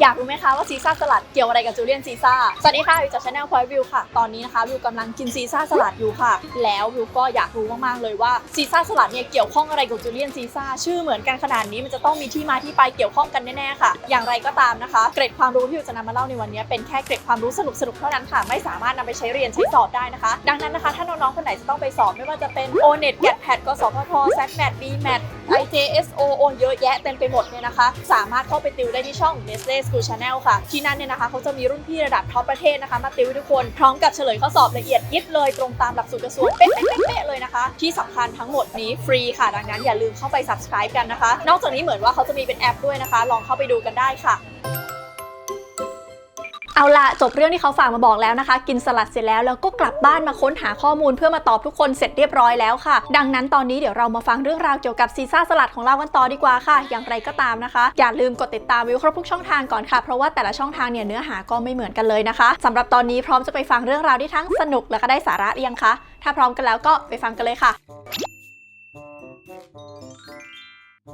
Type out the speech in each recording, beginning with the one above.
อยากรู้ไหมคะว่าซีซ่าสลัดเกี่ยวอะไรกับจูเลียนซีซ่า สวัสดีค่ะวิวจากชาแนลพอยวิวค่ะ ตอนนี้นะคะวิวกำลังกินซีซ่าสลัดอยู่ค่ะ แล้ววิวก็อยากรู้มากๆเลยว่าซีซ่าสลัดเนี่ยเกี่ยวข้องอะไรกับจูเลียนซีซ่า ชื่อเหมือนกันขนาดนี้มันจะต้องมีที่มาที่ไปเกี่ยวข้องกันแน่ๆค่ะ อย่างไรก็ตามนะคะ เกร็ดความรู้ที่วิวจะนำมาเล่าในวันนี้เป็นแค่เกร็ดความรู้สนุกๆเท่านั้นค่ะ ไม่สามารถนำไปใช้เรียนใช้สอบได้นะคะ ดังนั้นนะคะถ้าน้องๆคนไหนจะต้องไปสอบไม่ว่าจะเป็น o n e t g a t p a t กสพท s a t m a t BMAT IJSO โอนเยอะแยะเต็มไปหมดเนี่ยนะคะ สามารถเข้าไปติวได้ที่ช่อง Nestle School Channel ค่ะ ที่นั่นเนี่ยนะคะเขาจะมีรุ่นพี่ระดับท็อปประเทศนะคะ มาติวให้ทุกคนพร้อมกับเฉลยข้อสอบละเอียดยิบเลยตรงตามหลักสูตรกระทรวงเป๊ะๆๆๆเลยนะคะ ที่สำคัญทั้งหมดนี้ฟรีค่ะ ดังนั้นอย่าลืมเข้าไป subscribe กันนะคะ นอกจากนี้เหมือนว่าเขาจะมีเป็นแอปด้วยนะคะ ลองเข้าไปดูกันได้ค่ะ เอาละจบเรื่องที่เขาฝากมาบอกแล้วนะคะ กินสลัดเสร็จแล้วแล้วก็กลับบ้านมาค้นหาข้อมูลเพื่อมาตอบทุกคนเสร็จเรียบร้อยแล้วค่ะ ดังนั้นตอนนี้เดี๋ยวเรามาฟังเรื่องราวเกี่ยวกับซีซ่าสลัดของเรากันต่อดีกว่าค่ะ อย่างไรก็ตามนะคะ อย่าลืมกดติดตามวิวครบทุกช่องทางก่อนค่ะ เพราะว่าแต่ละช่องทางเนี่ยเนื้อหาก็ไม่เหมือนกันเลยนะคะสำหรับตอนนี้พร้อมจะไปฟังเรื่องราวที่ทั้งสนุกและก็ได้สาระหรือยังคะถ้าพร้อมกันแล้วก็ไปฟังกันเลยค่ะ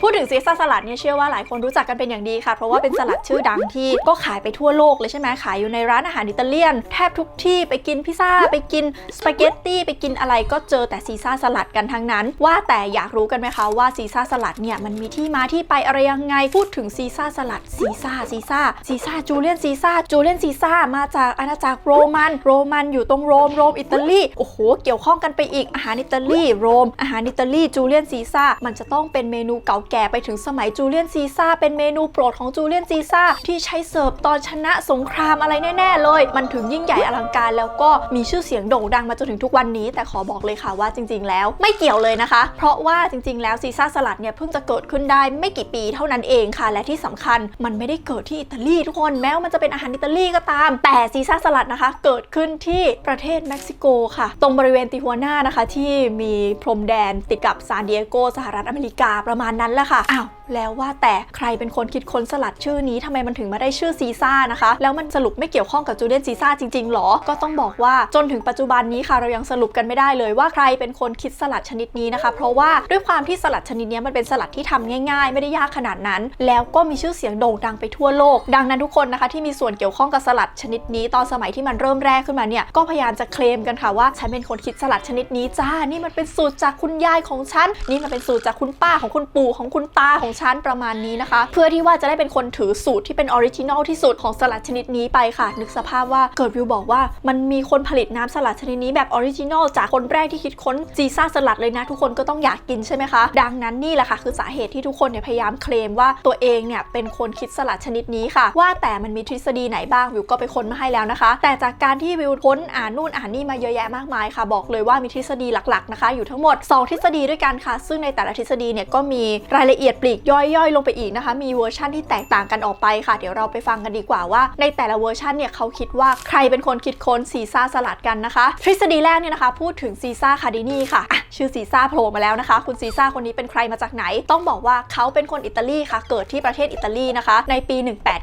พูดถึงซีซ่าสลัดเนี่ยเชื่อว่าหลายคนรู้จักกันเป็นอย่างดีค่ะ เพราะว่าเป็นสลัดชื่อดังที่ก็ขายไปทั่วโลกเลยใช่ไหมขายอยู่ในร้านอาหารอิตาเลียน แทบทุกที่ไปกินพิซซ่า ไปกินสปาเกตตี้ไปกินอะไรก็เจอแต่ซีซ่าสลัดกันทั้งนั้น ว่าแต่อยากรู้กันไหมคะว่าซีซ่าสลัดเนี่ยมันมีที่มาที่ไปอะไรยังไงพูดถึงซีซ่าสลัดซีซ่าซีซ่าซีซ่าจูเลียนซีซ่าจูเลียนซีซ่ามาจากอาณาจักรโรมันโรมันอยู่ตรงโรมโรมอิตาลีโอ้โหเกี่ยวข้องกันไปอีกอาหารอิตาลีโรมอาหารอิตาลีจูเลียนซีซ่ามันจะต้องเป็นเมนูเก่าแก่ไปถึงสมัยจูเลียนซีซ่าเป็นเมนูโปรดของจูเลียนซีซ่าที่ใช้เสิร์ฟตอนชนะสงครามอะไรแน่ ๆ เลย มันถึงยิ่งใหญ่อลังการแล้วก็มีชื่อเสียงโด่งดังมาจนถึงทุกวันนี้ แต่ขอบอกเลยค่ะว่าจริง ๆ แล้วไม่เกี่ยวเลยนะคะ เพราะว่าจริง ๆ แล้วซีซ่าสลัดเนี่ยเพิ่งจะเกิดขึ้นได้ไม่กี่ปีเท่านั้นเองค่ะ และที่สำคัญมันไม่ได้เกิดที่อิตาลีทุกคนแม้ว่ามันจะเป็นอาหารอิตาลีก็ตาม แต่ซีซ่าสลัดนะคะ เกิดขึ้นที่ประเทศเม็กซิโกค่ะ ตรงบริเวณติฮัวนานะคะที่มีพรมแดนติดกับซานดิเอโกสหรัฐอเมริกาประมาณนั้นแหละค่ะอ้าว แล้วว่าแต่ใครเป็นคนคิดค้นสลัดชื่อนี้ทำไมมันถึงมาได้ชื่อซีซ่านะคะ แล้วมันสรุปไม่เกี่ยวข้องกับจูเลียนซีซ่าจริงๆหรอ ก็ต้องบอกว่าจนถึงปัจจุบันนี้ค่ะเรายังสรุปกันไม่ได้เลยว่าใครเป็นคนคิดสลัดชนิดนี้นะคะ เพราะว่าด้วยความที่สลัดชนิดนี้มันเป็นสลัดที่ทำง่ายๆ ไม่ได้ยากขนาดนั้น แล้วก็มีชื่อเสียงโด่งดังไปทั่วโลก ดังนั้นทุกคนนะคะที่มีส่วนเกี่ยวข้องกับสลัดชนิดนี้ ตอนสมัยที่มันเริ่มแรกขึ้นมาเนี่ยก็พยายามจะเคลมกันค่ะว่าฉันเป็นคนคิดสลัดชนิดนี้จ้านี่มันเป็นสูตรจากคุณยายของฉันนี่มันเป็นสูตรจากคุณป้าของคุณปู่ของคุณตาของฉันประมาณนี้นะคะ เพื่อที่ว่าจะได้เป็นคนถือสูตรที่เป็นออริจินอลที่สุดของสลัดชนิดนี้ไปค่ะ นึกสภาพว่าเกิดวิวบอกว่ามันมีคนผลิตน้ำสลัดชนิดนี้แบบออริจินอลจากคนแรกที่คิดค้นซีซ่าสลัดเลยนะ ทุกคนก็ต้องอยากกินใช่ไหมคะ ดังนั้นนี่แหละค่ะ คือสาเหตุที่ทุกคนเนี่ยพยายามเคลมว่าตัวเองเนี่ยเป็นคนคิดสลัดชนิดนี้ค่ะ ว่าแต่มันมีทฤษฎีไหนบ้างวิวก็ไปค้นมาให้แล้วนะคะ แต่จากการที่วิวค้นอ่านนู่นอ่านนี่มาเยอะแยะมากมายค่ะ บอกเลยว่ามีทฤษฎีหลักๆนะคะ อยู่ทั้งหมด 2 ทฤษฎีด้วยกันค่ะ ซึ่งในแต่ละทฤษฎีเนี่ยก็มีรายละเอียดปลีกย่อยๆ ลงไปอีกนะคะ มีเวอร์ชันที่แตกต่างกันออกไปค่ะ เดี๋ยวเราไปฟังกันดีกว่าว่า ในแต่ละเวอร์ชันเนี่ยเขาคิดว่าใครเป็นคนคิดค้นซีซ่าสลัดกันนะคะ ทฤษฎีแรกเนี่ยนะคะ พูดถึงซีซ่าคาร์ดินีค่ะชื่อซีซ่าโผล่มาแล้วนะคะ คุณซีซ่าคนนี้เป็นใครมาจากไหน ต้องบอกว่าเขาเป็นคนอิตาลีค่ะ เกิดที่ประเทศอิตาลีนะคะ ในปี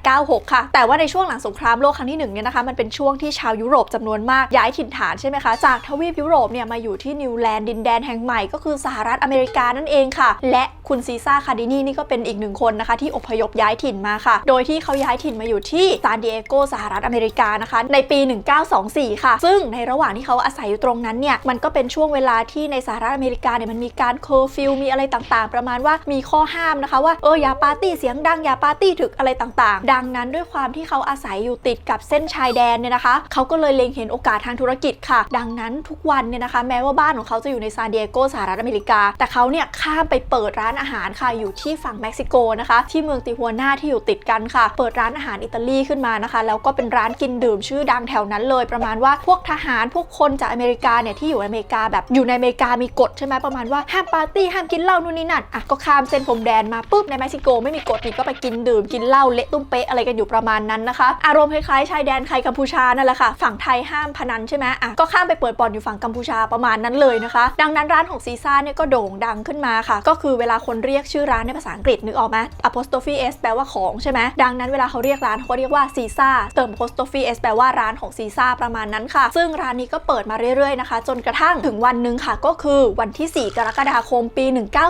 1896 ค่ะ แต่ว่าในช่วงหลังสงครามโลกครั้งที่หนึ่งเนี่ยนะคะ มันเป็นช่วงที่ชาวยุโรปจำนวนมากย้ายถิ่นฐานใช่ไหมคะ จากทวีปยุโรปเนี่ยมาอยู่ที่นิวแลนด์ดินแดนแห่งใหม่ก็คือสหรัฐอเมริกานั่นเองค่ะ และคุณซีซ่าคาร์ดินีนี่ก็เป็นอีกหนึ่งคนนะคะ ที่อพยพย้ายถิ่นมาค่ะ โดยที่เขาย้ายถิ่นมาอยู่ที่ซานดิเอโกสหรัฐอเมริกานะคะ ในปี 1924 ค่ะ ซึ่งในระหว่างที่เขาอาศัยอยู่ตรงนั้นเนี่ย มันก็เป็นช่วงเวลาที่ในสหรัฐอเมริกาเนี่ยมันมีการเคอร์ฟิวมีอะไรต่างๆ ประมาณว่ามีข้อห้ามนะคะว่าเอออย่าปาร์ตี้เสียงดังอย่าปาร์ตี้ถึกอะไรต่างๆ ดังนั้นด้วยความที่เขาอาศัยอยู่ติดกับเส้นชายแดนเนี่ยนะคะเขาก็เลยเล็งเห็นโอกาสทางธุรกิจค่ะ ดังนั้นทุกวันเนี่ยนะคะ แม้ว่าบ้านของเขาจะอยู่ในซานดิเอโกสหรัฐอเมริกา แต่เขาเนี่ยข้ามไปเปิดร้านอาหารค่ะอยู่ที่ฝฝั่งเม็กซิโกนะคะที่เมืองติฮัวนาที่อยู่ติดกันค่ะ เปิดร้านอาหารอิตาลีขึ้นมานะคะ แล้วก็เป็นร้านกินดื่มชื่อดังแถวนั้นเลย ประมาณว่าพวกทหารพวกคนจากอเมริกาเนี่ยที่อยู่อเมริกาแบบอยู่ในอเมริกามีกฎใช่ไหมประมาณว่าห้ามปาร์ตี้ห้ามกินเหล้านู่นนี่นั่นอะก็ข้ามเส้นพรมแดนมาปุ๊บในเม็กซิโกไม่มีกฎนี่ก็ไปกินดื่มกินเหล้าเละตุ้มเป๊ะอะไรกันอยู่ประมาณนั้นนะคะ อารมณ์คล้ายๆชายแดนไทยกัมพูชานั่นแหละค่ะฝั่งไทยห้ามพนันใช่ไหมอะก็ข้ามไปเปิดบ่อนอยู่ฝั่งกัมพูชาประมาณนั้นเลยนะคะ ดังนั้นร้านของซีซ่าเนี่ยก็โด่งดังขึ้นมาค่ะ ก็คือเวลาคนเรียกชื่อร้านในภาษาษาอังกฤษนึกออกไหม apostrophe s แปลว่าของใช่ไหมดังนั้นเวลาเขาเรียกร้านเขาก็เรียกว่าซีซ่าเติม apostrophe s แปลว่าร้านของซีซ่าประมาณนั้นค่ะ ซึ่งร้านนี้ก็เปิดมาเรื่อยๆนะคะ จนกระทั่งถึงวันหนึ่งค่ะ ก็คือวันที่ 4 กรกฎาคมปี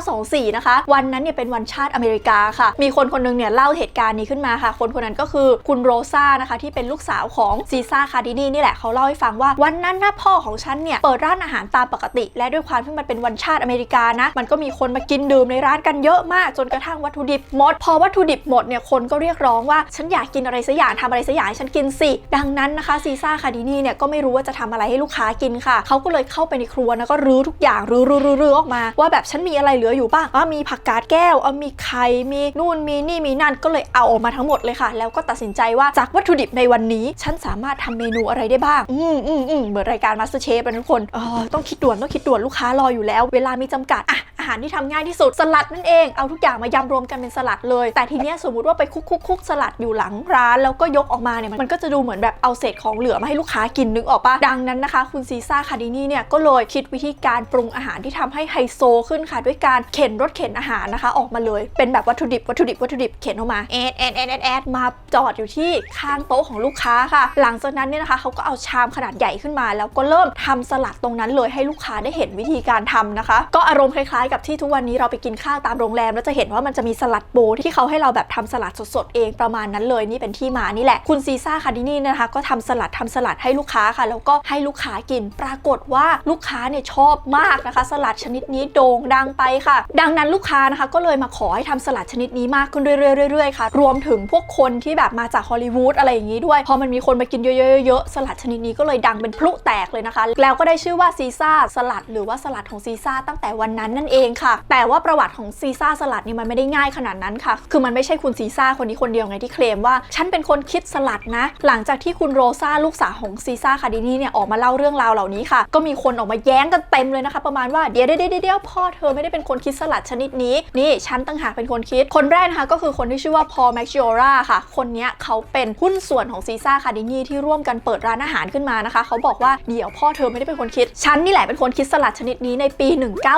1924 นะคะ วันนั้นเนี่ยเป็นวันชาติอเมริกาค่ะ มีคนคนหนึงเนี่ยเล่าเหตุการณ์นี้ขึ้นมาค่ะ คนคนนั้นก็คือคุณโรซานะคะที่เป็นลูกสาวของซีซ่าคาร์ดินีนี่แหละเขาเล่าให้ฟังว่าวันนั้นนะพ่อของฉันเนี่ยเปิดร้านอาหารตามปกติ และด้วยความที่มันเป็นวันชาติอเมริกานะมันก็มีคนมากินดื่มในร้านกันเยอะมากจนกระทั่งวัตถุดิบหมด พอวัตถุดิบหมดเนี่ยคนก็เรียกร้องว่าฉันอยากกินอะไรสักอย่างทำอะไรสักอย่างฉันกินสิ ดังนั้นนะคะซีซ่าคาดินีเนี่ยก็ไม่รู้ว่าจะทำอะไรให้ลูกค้ากินค่ะ เขาก็เลยเข้าไปในครัวแล้วก็รื้อทุกอย่างรื้อรื้อรื้อออกมา ว่าแบบฉันมีอะไรเหลืออยู่บ้างอะมีผักกาดแก้วเอามีไข่มีนู่นมีนี่มีนั่นก็เลยเอาออกมาทั้งหมดเลยค่ะ แล้วก็ตัดสินใจว่าจากวัตถุดิบในวันนี้ ฉันสามารถทำเมนูอะไรได้บ้าง อืมอืมอืมเหมือนรายการ Master Chef นทุกคนเออต้องคิดด่วนต้องคิดด่วนลูกค้ารออยู่แล้ว เวลามีจำกัดอะอาหารที่ทำง่ายที่สุดสลัดนั่นเองเอาทุกอย่างมายำรวมกันเป็นสลัดเลย แต่ทีเนี้ยสมมติว่าไปคุกคุกคุกสลัดอยู่หลังร้านแล้วก็ยกออกมาเนี่ยมันก็จะดูเหมือนแบบเอาเศษของเหลือมาให้ลูกค้ากินนึกออกปะดังนั้นนะคะ คุณซีซ่าคาร์ดินีเนี่ยก็เลยคิดวิธีการปรุงอาหารที่ทำให้ไฮโซขึ้นค่ะ ด้วยการเข็นรถเข็นอาหารนะคะ ออกมาเลยเป็นแบบวัตถุดิบวัตถุดิบวัตถุดิบเข็นออกมาแอดแอดแอดแอดแอดมาจอดอยู่ที่ข้างโต๊ะของลูกค้าค่ะ หลังจากนั้นเนี่ยนะคะเขาก็เอาชามขนาดใหญ่ขึ้นมา แล้วก็เริ่มทำสลัดตรงนั้นเลยให้ลูกค้าได้เห็นวิธีการทำนะคะ ก็อารมณ์คล้ายๆ กับที่ทุกวันนี้เราไปกินข้าวตามโรงแรมแล้วจะเห็นว่ามันจะมีสลัดโบที่เขาให้เราแบบทำสลัดสดๆเองประมาณนั้นเลยนี่เป็นที่มานี่แหละ คุณซีซ่าคาร์ดินีนะคะก็ทำสลัดทำสลัดให้ลูกค้าค่ะ แล้วก็ให้ลูกค้ากินปรากฏว่าลูกค้าเนี่ยชอบมากนะคะ สลัดชนิดนี้โด่งดังไปค่ะ ดังนั้นลูกค้านะคะก็เลยมาขอให้ทำสลัดชนิดนี้มากขึ้นเรื่อยๆๆค่ะ รวมถึงพวกคนที่แบบมาจากฮอลลีวูดอะไรอย่างนี้ด้วย พอมันมีคนมากินเยอะๆๆๆสลัดชนิดนี้ก็เลยดังเป็นพลุแตกเลยนะคะ แล้วก็ได้ชื่อว่าซีซ่าสลัด หรือว่าสลัดของซีซ่าตั้งแต่วันนั้นนั่นเองค่ะ แต่ว่าประวัติของซีซ่าสลัดนี่มันไม่ได้ง่ายขนาดนั้นค่ะ คือมันไม่ใช่คุณซีซ่าคนนี้คนเดียวไงที่เคลมว่า ฉันเป็นคนคิดสลัดนะ หลังจากที่คุณโรซาลูกสาวของซีซ่าคาดินีเนี่ยออกมาเล่าเรื่องราวเหล่านี้ค่ะ ก็มีคนออกมาแย้งกันเต็มเลยนะคะ ประมาณว่าเดี๋ยวเดี๋ยวเดี๋ยวพ่อเธอไม่ได้เป็นคนคิดสลัดชนิดนี้ นี่ฉันตั้งหากเป็นคนคิด คนแรกนะคะก็คือคนที่ชื่อว่าพอแม็กจิโอราค่ะ คนนี้เขาเป็นหุ้นส่วนของซีซ่าคาดินีที่ร่วมกันเปิดร้านอาหารขึ้นมานะคะ เขาบอกว่าเดี๋ยวพ่อเธอไม่ได้เป็นคนคิด ฉันนี่แหละเป็นคนคิดสลัดชนิดนี้ในปี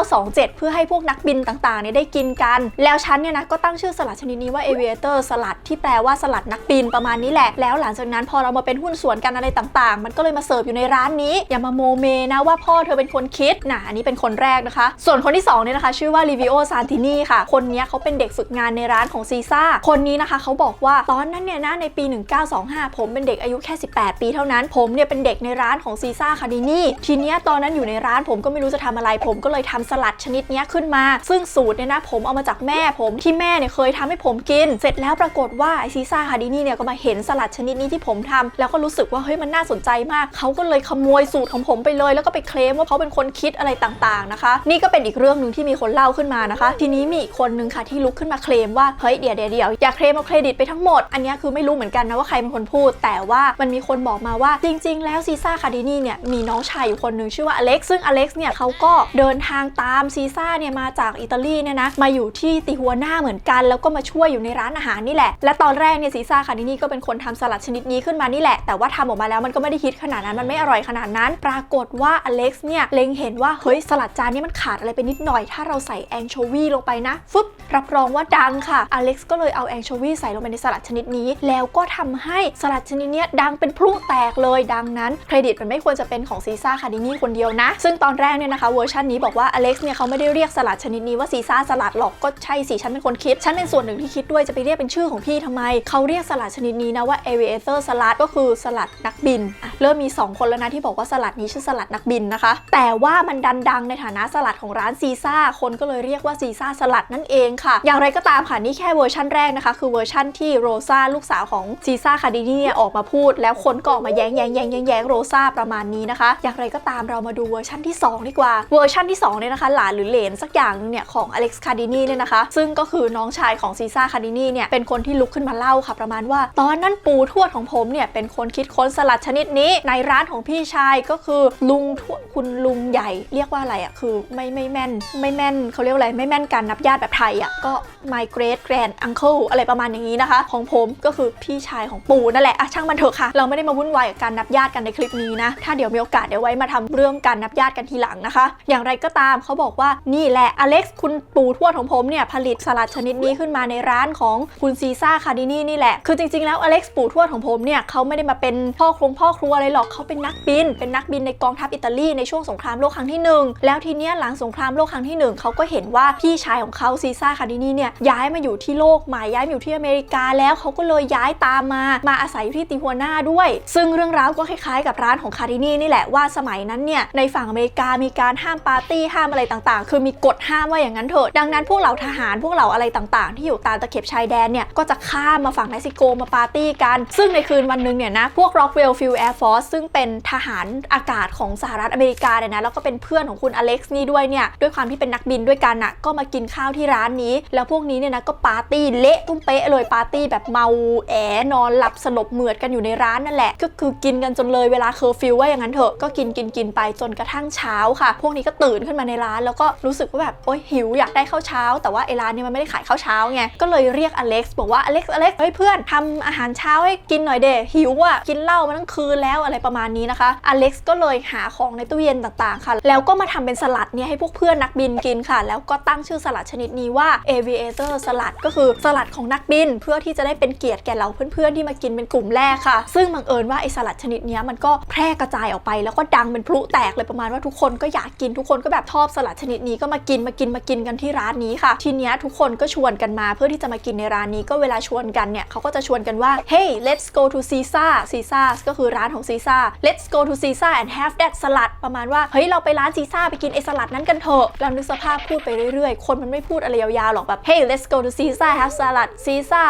1927 เพื่อให้พวกนักบินต่างๆเนี่ยได้กินกันแแล้วฉันเนี่ยนะก็ตั้งชื่อสลัดชนิดนี้ว่า aviator สลัดที่แปลว่าสลัดนักบินประมาณนี้แหละ แล้วหลังจากนั้นพอเรามาเป็นหุ้นส่วนกันอะไรต่างๆ มันก็เลยมาเสิร์ฟอยู่ในร้านนี้ อย่ามาโมเมนะว่าพ่อเธอเป็นคนคิดนะอันนี้เป็นคนแรกนะคะ ส่วนคนที่สองเนี่ยนะคะ ชื่อว่าลิวิโอซานตินีค่ะ คนนี้เขาเป็นเด็กฝึกงานในร้านของซีซ่าคนนี้นะคะเขาบอกว่าตอนนั้นเนี่ยนะในปี 1925 ผมเป็นเด็กอายุแค่ 18 ปีเท่านั้น ผมเนี่ยเป็นเด็กในร้านของซีซ่าคาดินี่ทีเนี้ยตอนนั้นอยู่ในร้านผมก็ไม่รู้จะทำอะไร ผมก็เลยทำสลัดชนิดนี้ขึ้นมา ซึ่งสูตรเนี่ยนะผมเอามาจากแม่ผมที่แม่เนี่ยเคยทำให้ผมกิน เสร็จแล้วปรากฏว่าไอซีซ่าคาร์ดินีเนี่ยก็มาเห็นสลัดชนิดนี้ที่ผมทำแล้วก็รู้สึกว่าเฮ้ยมันน่าสนใจมาก เขาก็เลยขโมยสูตรของผมไปเลย แล้วก็ไปเคลมว่าเขาเป็นคนคิดอะไรต่างๆนะคะ นี่ก็เป็นอีกเรื่องหนึ่งที่มีคนเล่าขึ้นมานะคะ ทีนี้มีอีกคนนึงค่ะที่ลุกขึ้นมาเคลมว่าเฮ้ยเดี๋ยวเดี๋ยวอย่าเคลมเอาเครดิตไปทั้งหมด อันนี้คือไม่รู้เหมือนกันนะว่าใครเป็นคนพูด แต่ว่ามันมีคนบอกมาว่าจริง ๆ แล้วซีซ่าคาร์ดินีเนี่ยมีน้องชายอยู่คนหนึ่งชื่อว่าอเล็กซ์ซึ่งอเล็กซ์เนี่ยเขาก็เดินทางตามซีซ่าเนี่ยมาจากอิตาลีเนี่ยนะมาอยู่ที่ติฮัวหน่าเหมือนกัน แล้วก็มาช่วยอยู่ในร้านอาหารนี่แหละ และตอนแรกเนี่ยซีซ่าคาร์ดินี่ก็เป็นคนทำสลัดชนิดนี้ขึ้นมานี่แหละ แต่ว่าทำออกมาแล้วมันก็ไม่ได้ฮิตขนาดนั้นมันไม่อร่อยขนาดนั้น ปรากฏว่าอเล็กซ์เนี่ยเล็งเห็นว่าเฮ้ยสลัดจานนี้มันขาดอะไรไปนิดหน่อย ถ้าเราใส่แองโชวีลงไปนะฟึบรับรองว่าดังค่ะอเล็กซ์ก็เลยเอาแองโชวีใส่ลงไปในสลัดชนิดนี้ แล้วก็ทำให้สลัดชนิดเนี้ยดังเป็นพลุแตกเลยดังนั้นเครดิตมันไม่ควรจะเป็นของซีซ่าคาร์ดินี่คนเดียวนะ ซึ่งตอนแรกเนี่ยนะคะเวอร์ชันนี้บอกว่าอเล็กซ์เนี่ยเขาไม่ได้เรียกสลัดชนิดนี้ว่าซีซ่าสลัดหรอกก็ใช่สิฉันเป็นคนคิด ฉันเป็นส่วนหนึ่งที่คิดด้วยจะไปเรียกเป็นชื่อของพี่ทำไม เขาเรียกสลัดชนิดนี้นะว่า aviator สลัดก็คือสลัดนักบินอะเริ่มมี 2 คนแล้วนะที่บอกว่าสลัดนี้ชื่อสลัดนักบินนะคะ แต่ว่ามันดันดังในฐานะสลัดของร้านซีซ่าคนก็เลยเรียกว่าซีซ่าสลัดนั่นเองค่ะ อย่างไรก็ตามค่ะนี่แค่เวอร์ชันแรกนะคะ คือเวอร์ชันที่โรซาลูกสาวของซีซ่าคาร์ดินีเนี่ยออกมาพูด แล้วคนก็ออกมาแย้งแย้งแย้งแย้งแย้งโรซาประมาณนี้นะคะ อย่างไรก็ตามเรามาดูเวอร์ชันที่ 2 ดีกว่าเวอร์ชันที่2เนี่ยนะคะหลานหรือเหลนสักอย่างเนี่ยของอเล็กซ์คาดินีเนี่ยนะคะซึ่งก็คือน้องชายของซีซ่าคาร์ดินีเนี่ยเป็นคนที่ลุกขึ้นมาเล่าค่ะ ประมาณว่า ตอนนั้นปู่ทวดของผมเนี่ยเป็นคนคิดค้นสลัดชนิดนี้ ในร้านของพี่ชายก็คือลุงทวดคุณลุงใหญ่เรียกว่าอะไรอะคือไม่ไม่แม่น ไม่แม่นเขาเรียกว่าอะไรไม่แม่นการนับญาติแบบไทยอะก็ my great grand uncle อะไรประมาณอย่างนี้นะคะ ของผมก็คือพี่ชายของปู่นั่นแหละอะช่างมันเถอะค่ะ เราไม่ได้มาวุ่นวายกับการนับญาติกันในคลิปนี้นะถ้าเดี๋ยวมีโอกาสเดี๋ยวไว้มาทำเรื่องการนับญาติกันทีหลังนะคะ อย่างไรก็ตามเขาบอกว่านี่นี่แหละอเล็กซ์คุณปู่ทวดของผมเนี่ยผลิตสลัดชนิดนี้ขึ้นมาในร้านของคุณซีซ่าคาดินีนี่แหละ คือจริงๆ แล้วอเล็กซ์ปู่ทวดของผมเนี่ยเขาไม่ได้มาเป็นพ่อคงพ่อครัวอะไรหรอกเขาเป็นนักบิน เป็นนักบินในกองทัพอิตาลีในช่วงสงครามโลกครั้งที่หนึ่งแล้วทีเนี้ยหลังสงครามโลกครั้งที่หนึ่งเขาก็เห็นว่าพี่ชายของเขาซีซ่าคาดินีเนี่ยย้ายมาอยู่ที่โลกใหม่ย้ายมาอยู่ที่อเมริกาแล้วเขาก็เลยย้ายตามมา มาอาศัยอยู่ที่ติฮัวนาด้วย ซึ่งเรื่องราวก็คล้ายๆ กับร้านของคาร์ดินีนี่แหละว่าสมัยนั้นเนี่ยในฝั่งอเมริกามีการห้ามปาร์ตี้ห้ามอะไรต่างๆ คือมีกฎห้ามว่าอย่างนั้นเถอะดังนั้นพวกเหล่าทหหารพวกเหล่าอะไรต่างๆ ที่อยู่ตามตะเข็บชายแดนเนี่ยก็จะข้ามมาฝั่งเม็กซิโกมาปาร์ตี้กัน ซึ่งในคืนวันหนึ่งเนี่ยนะพวก Rockwell Field Air Force ซึ่งเป็นทหารอากาศของสหรัฐอเมริกาเนี่ยนะแล้วก็เป็นเพื่อนของคุณอเล็กซ์นี่ด้วยเนี่ยด้วยความที่เป็นนักบินด้วยกันน่ะก็มากินข้าวที่ร้านนี้ แล้วพวกนี้เนี่ยนะก็ปาร์ตี้เละตุ้มเป๊ะเลยปาร์ตี้แบบเมาแอนอนหลับสลบเหมือดกันอยู่ในร้านนั่นแหละ ก็คือกินกันจนเลยเวลาเคอร์ฟิวว่าอย่างนั้นเถอะก็กินกินกินไปจนกระทั่งเช้าค่ะ พวกนี้ก็ตื่นขึ้นมาในร้าน แล้วก็รู้สึกว่าแบบโอ๊ยหิวอยากได้ข้าวเช้า แต่ว่าไอ้ร้านเนี้มันไม่ได้ขายข้าวเช้าไง ก็เลยเรียกอเล็กซ์บอกว่าอเล็กซ์อเล็กซ์เฮ้ยเพื่อนทำอาหารเช้าให้กินหน่อยเดหิวอะกินเหล้ามาทั้งคืนแล้วอะไรประมาณนี้นะคะอเล็กซ์ก็เลยหาของในตู้เย็นต่างๆค่ะ แล้วก็มาทำเป็นสลัดเนี่ยให้พวกเพื่อนนักบินกินค่ะ แล้วก็ตั้งชื่อสลัดชนิดนี้ว่า aviator สลัดก็คือสลัดของนักบิน เพื่อที่จะได้เป็นเกียรติแก่เราเพื่อนๆที่มากินเป็นกลุ่มแรกค่ะ ซึ่งบังเอิญว่าไอสลัดชนิดนี้มันก็แพร่กระจายออกไป แล้วก็ดังเป็นพลุแตกเลยประมาณว่าทุกคนก็อยากกินทุกคนก็แบบชอบสลัดชนิดนี้ก็มากินมากินมากินกันที่ร้านนี้ค่ะทีนี้ทุกคนก็ชวนกันมาเพื่อที่จะมากินในร้านนี้ก็เวลาชวนกันเนี่ยเขาก็จะชวนกันว่า hey let's go to Caesar Caesar ก็คือร้านของ Caesar let's go to Caesar and have that สลัดประมาณว่าเฮ้ยเราไปร้านซีซ่าไปกินไอสลัดนั้นกันเถอะเรานึกสภาพพูดไปเรื่อยๆ คนมันไม่พูดอะไรยาวๆหรอกแบบ hey let's go to Caesar have salad Caesar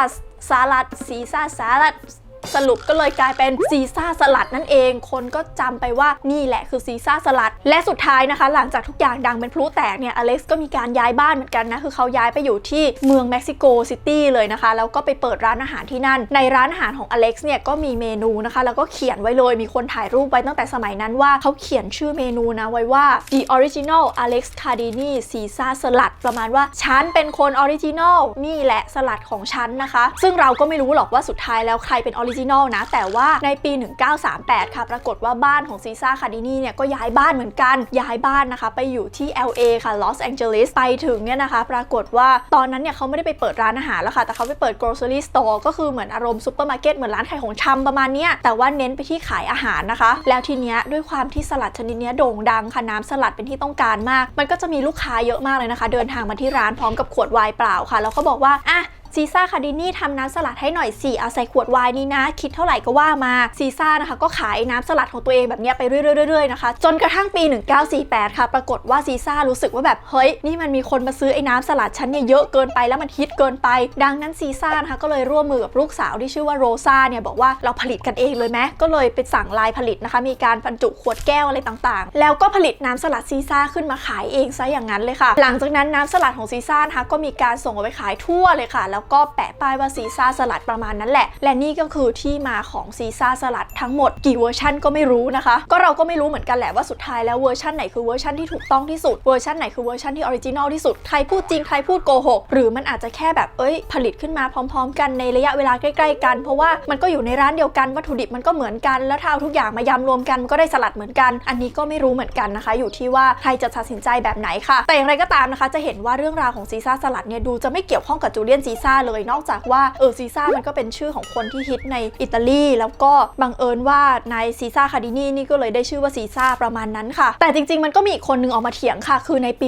สลัด Caesar salad สรุปก็เลยกลายเป็นซีซ่าสลัดนั่นเอง คนก็จำไปว่านี่แหละคือซีซ่าสลัด และสุดท้ายนะคะ หลังจากทุกอย่างดังเป็นพลุแตกเนี่ยอเล็กซ์ก็มีการย้ายบ้านเหมือนกันนะ คือเขาย้ายไปอยู่ที่เมืองเม็กซิโกซิตี้เลยนะคะ แล้วก็ไปเปิดร้านอาหารที่นั่น ในร้านอาหารของอเล็กซ์เนี่ยก็มีเมนูนะคะ แล้วก็เขียนไว้เลยมีคนถ่ายรูปไว้ตั้งแต่สมัยนั้นว่าเขาเขียนชื่อเมนูนะไว้ว่า the original Alex Cardini Caesar สลัดประมาณว่าฉันเป็นคนออริจินอลนี่แหละสลัดของฉันนะคะ ซึ่งเราก็ไม่รู้หรอกว่าสุดท้ายแล้วใครเป็นออริจินอลนะ แต่ว่าในปี 1938 ค่ะ ปรากฏว่าบ้านของซีซ่าคาร์ดินีเนี่ยก็ย้ายบ้านเหมือนกัน ย้ายบ้านนะคะ ไปอยู่ที่ LA ค่ะลอสแองเจลิสไปถึงเนี่ยนะคะ ปรากฏว่าตอนนั้นเนี่ยเขาไม่ได้ไปเปิดร้านอาหารแล้วค่ะ แต่เขาไปเปิด grocery store ก็คือเหมือนอารมณ์ซูเปอร์มาร์เก็ตเหมือนร้านขายของชำประมาณเนี้ยแต่ว่าเน้นไปที่ขายอาหารนะคะ แล้วทีเนี้ยด้วยความที่สลัดชนิดเนี้ยโด่งดังค่ะน้ำสลัดเป็นที่ต้องการมาก มันก็จะมีลูกค้าเยอะมากเลยนะคะ เดินทางมาที่ร้านพร้อมกับขวดไวน์เปล่าค่ะแล้วก็บอกว่าอะ ซีซ่าคาดินี่ทำน้ำสลัดให้หน่อยสิเอาใส่ขวดไวน์นี้นะ คิดเท่าไหร่ก็ว่ามาซีซ่านะคะก็ขายน้ำสลัดของตัวเองแบบนี้ไปเรื่อยๆๆนะคะ จนกระทั่งปี 1948 ค่ะ ปรากฏว่าซีซ่ารู้สึกว่าแบบเฮ้ยนี่มันมีคนมาซื้อไอ้น้ำสลัดฉันเนี่ยเยอะเกินไปแล้วมันฮิตเกินไป ดังนั้นซีซ่านะคะก็เลยร่วมมือกับลูกสาวที่ชื่อว่าโรซาเนี่ยบอกว่าเราผลิตกันเองเลยไหมก็เลยไปสั่งลายผลิตนะคะ มีการบรรจุขวดแก้วอะไรต่างๆ แล้วก็ผลิตน้ำสลัดซีซ่าขึ้นมาขายเองซะอย่างนั้นเลยค่ะ หลังจากนั้นน้ำสลัดของซีซ่านะคะก็มีการส่งออกไปขายทั่วเลยค่ะแล้วก็แปะป้ายว่าซีซ่าสลัดประมาณนั้นแหละ และนี่ก็คือที่มาของซีซ่าสลัดทั้งหมดกี่เวอร์ชันก็ไม่รู้นะคะ ก็เราก็ไม่รู้เหมือนกันแหละว่าสุดท้ายแล้วเวอร์ชันไหนคือเวอร์ชันที่ถูกต้องที่สุดเวอร์ชันไหนคือเวอร์ชันที่ออริจินอลที่สุดใครพูดจริงใครพูดโกหกหรือมันอาจจะแค่แบบเอ้ย ผลิตขึ้นมาพร้อม ๆ กันในระยะเวลาใกล้ ๆ กัน เพราะว่ามันก็อยู่ในร้านเดียวกันวัตถุดิบมันก็เหมือนกันแล้วถ้าเอาทุกอย่างมายำรวมกันมันก็ได้สลัดเหมือนกัน อันนี้ก็ไม่รู้เหมือนกันนะคะ อยู่ที่ว่าใครจะตัดสินใจแบบไหนค่ะ แต่อย่างไรก็ตามนะคะ จะเห็นว่าเรื่องราวของซีซ่าสลัดเนี่ยดูจะไม่เกี่ยวข้องกับจูเลียนซีซ่าเลยนอกจากว่าเออซีซ่ามันก็เป็นชื่อของคนที่ฮิตในอิตาลีแล้วก็บังเอิญว่านายซีซ่าคาร์ดินีนี่ก็เลยได้ชื่อว่าซีซ่าประมาณนั้นค่ะ แต่จริงๆ มันก็มีอีกคนนึงออกมาเถียงค่ะ คือในปี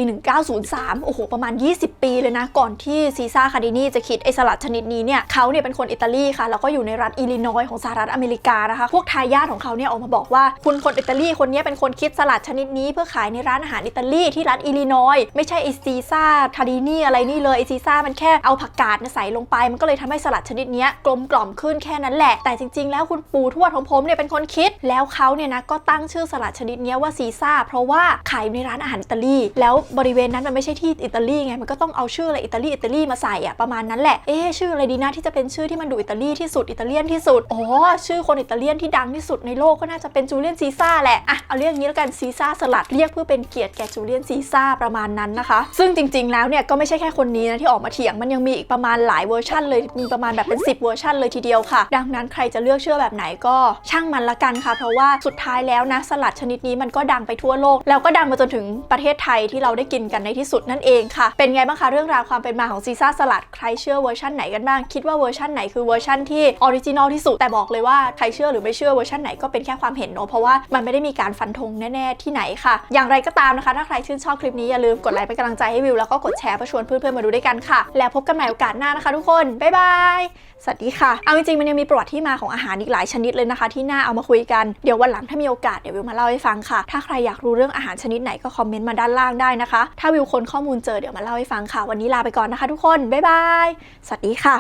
1903 โอ้โห ประมาณ 20 ปีเลยนะ ก่อนที่ซีซ่าคาร์ดินีจะคิดไอสลัดชนิดนี้เนี่ยเขาเนี่ยเป็นคนอิตาลีค่ะ แล้วก็อยู่ในรัฐอิลลินอยของสหรัฐอเมริกานะคะ พวกทายาทของเขาเนี่ยออกมาบอกว่าคุณคนอิตาลีคนนี้เป็นคนคิดสลัดชนิดนี้ เพื่อขายในร้านอาหารอิตาลีที่รัฐอิลลินอยไม่ใช่ไอซีซ่าคาร์ดินีอะไรนี่เลยไอซีซ่ามันแค่เอาผักกาดนใส่ลงไป มันก็เลยทำให้สลัดชนิดนี้กลมกล่อมขึ้นแค่นั้นแหละ แต่จริง ๆ แล้วคุณปู่ทวดของผมเนี่ยเป็นคนคิด แล้วเขาเนี่ยนะก็ตั้งชื่อสลัดชนิดนี้ว่าซีซ่า เพราะว่าขายในร้านอาหารอิตาลี แล้วบริเวณนั้นมันไม่ใช่ที่อิตาลีไง มันก็ต้องเอาชื่ออะไรอิตาลีอิตาลีมาใส่อะประมาณนั้นแหละ เอ๊ชื่ออะไรดีนะที่จะเป็นชื่อที่มันดูอิตาลีที่สุดอิตาเลียนที่สุด อ๋อ ชื่อคนอิตาเลียนที่ดังที่สุดในโลกก็น่าจะเป็นจูเลียนซีซ่าแหละอะเอาเรียกอย่างนี้แล้วกันซีซ่าสลัดเรียกเพื่อเป็นเกียรติแก่จูเลียนซีซ่าประมาณนั้นนะคะ ซึ่งจริง ๆ แล้วเนี่ยก็ไม่ใช่แค่คนนี้นะที่ออกมาเถียงมันยังมีอีกประมาณหลายเวอร์ชันเลยมีประมาณแบบเป็น 10 เวอร์ชันเลยทีเดียวค่ะ ดังนั้นใครจะเลือกเชื่อแบบไหนก็ช่างมันละกันค่ะ เพราะว่าสุดท้ายแล้วนะสลัดชนิดนี้มันก็ดังไปทั่วโลก แล้วก็ดังมาจนถึงประเทศไทยที่เราได้กินกันในที่สุดนั่นเองค่ะ เป็นไงบ้างคะเรื่องราวความเป็นมาของซีซ่าสลัดใครเชื่อเวอร์ชันไหนกันบ้างคิดว่าเวอร์ชันไหนคือเวอร์ชันที่ออริจินอลที่สุดแต่บอกเลยว่าใครเชื่อหรือไม่เชื่อเวอร์ชันไหนก็เป็นแค่ความเห็นเนอะเพราะว่ามันไม่ได้มีการฟันธงแน่ๆที่ไหนค่ะ อย่างไรก็ตามนะคะถ้าใครชื่นชอบคลิปนี้อย่าลืมกดไลค์เป็นกำลังใจให้วิวแล้วก็กดแชร์เพื่อชวนเพื่อนๆมาดูด้วยกันค่ะ แล้วพบกันใหม่โอกาสหน้านะคะทุกคน บ๊ายบาย สวัสดีค่ะ เอาจริงๆ มันยังมีประวัติที่มาของอาหารอีกหลายชนิดเลยนะคะ ที่น่าเอามาคุยกัน เดี๋ยววันหลังถ้ามีโอกาสเดี๋ยววิวมาเล่าให้ฟังค่ะ ถ้าใครอยากรู้เรื่องอาหารชนิดไหนก็คอมเมนต์มาด้านล่างได้นะคะ ถ้าวิวค้นข้อมูลเจอเดี๋ยวมาเล่าให้ฟังค่ะ วันนี้ลาไปก่อนนะคะ ทุกคน บ๊ายบาย สวัสดีค่ะ